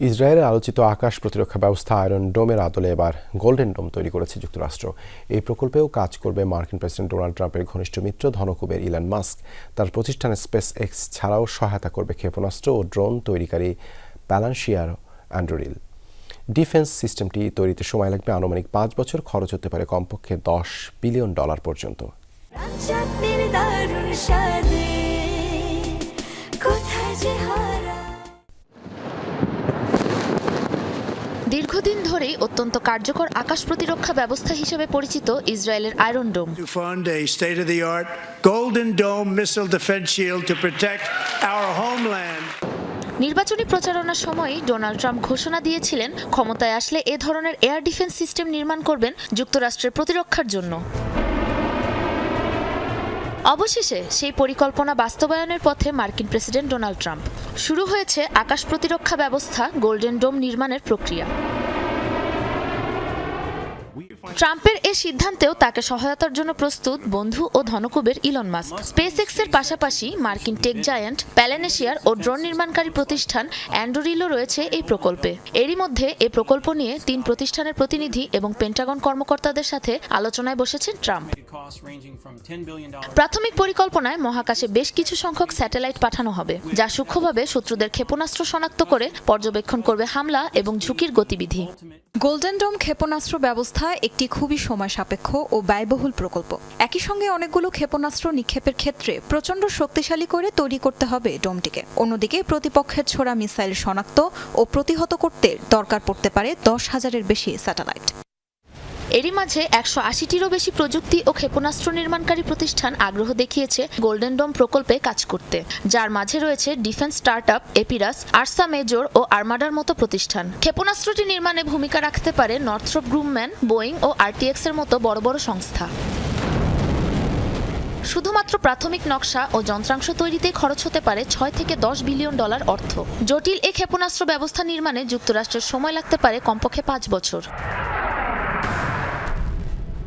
ইসরায়েলের আলোচিত আকাশ প্রতিরক্ষা ব্যবস্থা আয়রন ডোমের আদলে এবার গোল্ডেন ডোম তৈরি করেছে যুক্তরাষ্ট্র। এই প্রকল্পেও কাজ করবে মার্কিন প্রেসিডেন্ট ডোনাল্ড ট্রাম্পের ঘনিষ্ঠ মিত্র, ধনকুবের ইলান মাস্ক। তার প্রতিষ্ঠানে স্পেস এক্স ছাড়াও সহায়তা করবে ক্ষেপণাস্ত্র ও ড্রোন তৈরিকারী প্যালান্সিয়ার অ্যান্ড্রোরিল ডিফেন্স সিস্টেমটি তৈরিতে সময় লাগবে আনুমানিক পাঁচ বছর, খরচ হতে পারে কমপক্ষে দশ বিলিয়ন ডলার পর্যন্ত। দীর্ঘদিন ধরেই অত্যন্ত কার্যকর আকাশ প্রতিরক্ষা ব্যবস্থা হিসেবে পরিচিত ইসরায়েলের Iron Dome to fund a state of the art Golden Dome missile defense shield to protect our homeland. নির্বাচনী প্রচারণার সময় ডোনাল্ড ট্রাম্প ঘোষণা দিয়েছিলেন ক্ষমতায় আসলে এ ধরনের এয়ার ডিফেন্স সিস্টেম নির্মাণ করবেন যুক্তরাষ্ট্রের প্রতিরক্ষার জন্য অবশেষে সেই পরিকল্পনা বাস্তবায়নের পথে মার্কিন প্রেসিডেন্ট ডোনাল্ড ট্রাম্প। শুরু হয়েছে আকাশ প্রতিরক্ষা ব্যবস্থা গোল্ডেন ডোম নির্মাণের প্রক্রিয়া। ট্রাম্পের এ সিদ্ধান্তেও তাকে সহায়তার জন্য প্রস্তুত বন্ধু ও ধনকুবের ইলন মাস্ক। স্পেস এক্সের পাশাপাশি মার্কিন টেক জায়ান্ট প্যালেনেশিয়ার ও ড্রোন নির্মাণকারী প্রতিষ্ঠান অ্যান্ড্রোরিলও রয়েছে এই প্রকল্পে। এরই মধ্যে এই প্রকল্প নিয়ে তিন প্রতিষ্ঠানের প্রতিনিধি এবং পেন্টাগন কর্মকর্তাদের সাথে আলোচনায় বসেছেন Trump. Costs ranging from $10 billion প্রাথমিক পরিকল্পনায় মহাকাশে বেশ কিছু সংখ্যক স্যাটেলাইট পাঠানো হবে যা সূক্ষ্মভাবে শত্রুদের ক্ষেপণাস্ত্র শনাক্ত করে পর্যবেক্ষণ করবে হামলা এবং ঝুঁকির গতিবিধি। গোল্ডেন ডোম ক্ষেপণাস্ত্র ব্যবস্থা একটি খুবই সময় সাপেক্ষ ও ব্যয়বহুল প্রকল্প। একই সঙ্গে অনেকগুলো ক্ষেপণাস্ত্র নিক্ষেপের ক্ষেত্রে প্রচণ্ড শক্তিশালী করে তৈরি করতে হবে ডোমটিকে। অন্যদিকে প্রতিপক্ষের ছোড়া মিসাইল শনাক্ত ও প্রতিহত করতে দরকার পড়তে পারে দশ হাজারের বেশি স্যাটেলাইট। এরই মাঝে একশো আশিটিরও বেশি প্রযুক্তি ও ক্ষেপণাস্ত্র নির্মাণকারী প্রতিষ্ঠান আগ্রহ দেখিয়েছে গোল্ডেন ডোম প্রকল্পে কাজ করতে। যার মাঝে রয়েছে defence startup Epirus Ursa Major ও আর্মাডার মতো প্রতিষ্ঠান। ক্ষেপণাস্ত্রটি নির্মাণে ভূমিকা রাখতে পারে নর্থ্রপ গ্রুমম্যান বোয়িং ও আরটিএক্স এর মতো বড় বড় সংস্থা। শুধুমাত্র প্রাথমিক নকশা ও যন্ত্রাংশ তৈরিতে খরচ হতে পারে ছয় থেকে দশ বিলিয়ন ডলার অর্থ। জটিল এ ক্ষেপণাস্ত্র ব্যবস্থা নির্মাণে যুক্তরাষ্ট্রের সময় লাগতে পারে কমপক্ষে পাঁচ বছর।